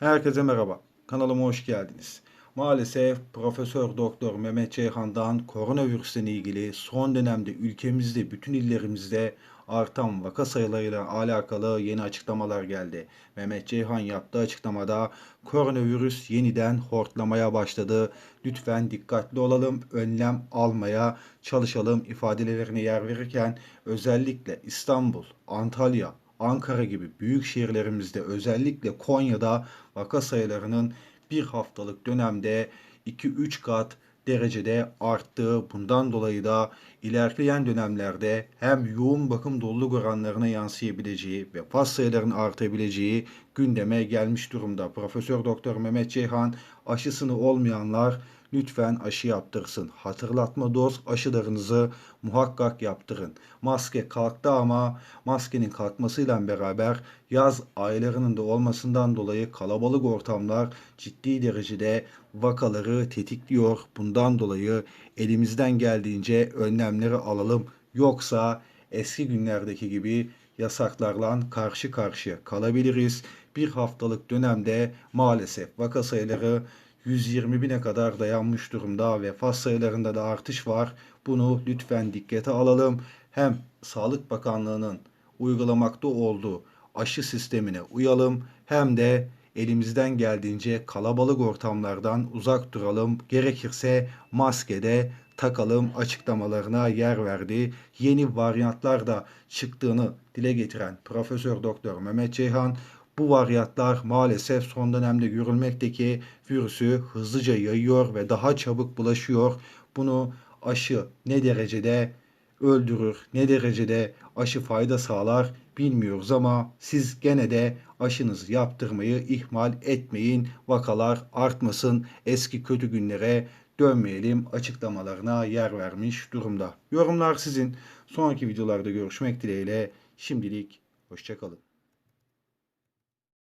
Herkese merhaba. Kanalıma hoş geldiniz. Maalesef Profesör Doktor Mehmet Ceyhan'dan koronavirüsle ilgili son dönemde ülkemizde bütün illerimizde artan vaka sayılarıyla alakalı yeni açıklamalar geldi. Mehmet Ceyhan yaptığı açıklamada koronavirüs yeniden hortlamaya başladı. Lütfen dikkatli olalım, önlem almaya çalışalım ifadelerine yer verirken özellikle İstanbul, Antalya, Ankara gibi büyük şehirlerimizde özellikle Konya'da vaka sayılarının bir haftalık dönemde 2-3 kat derecede arttığı bundan dolayı da ilerleyen dönemlerde hem yoğun bakım doluluk oranlarına yansıyabileceği ve vefat sayılarının artabileceği gündeme gelmiş durumda. Profesör Doktor Mehmet Ceyhan aşısını olmayanlar lütfen aşı yaptırsın. Hatırlatma doz aşılarınızı muhakkak yaptırın. Maske kalktı ama maskenin kalkmasıyla beraber yaz aylarının da olmasından dolayı kalabalık ortamlar ciddi derecede vakaları tetikliyor. Bundan dolayı elimizden geldiğince önlemleri alalım. Yoksa eski günlerdeki gibi yasaklarla karşı karşıya kalabiliriz. Bir haftalık dönemde maalesef vaka sayıları 120 bine kadar dayanmış durumda. Vefat sayılarında da artış var. Bunu lütfen dikkate alalım. Hem Sağlık Bakanlığı'nın uygulamakta olduğu aşı sistemine uyalım hem de elimizden geldiğince kalabalık ortamlardan uzak duralım. Gerekirse maske de takalım açıklamalarına yer verdi. Yeni varyantlar da çıktığını dile getiren Profesör Doktor Mehmet Ceyhan bu varyantlar maalesef son dönemde görülmekteki virüsü hızlıca yayıyor ve daha çabuk bulaşıyor. Bunu aşı ne derecede öldürür, ne derecede aşı fayda sağlar bilmiyoruz ama siz gene de aşınızı yaptırmayı ihmal etmeyin. Vakalar artmasın, eski kötü günlere dönmeyelim açıklamalarına yer vermiş durumda. Yorumlar sizin. Sonraki videolarda görüşmek dileğiyle. Şimdilik hoşçakalın.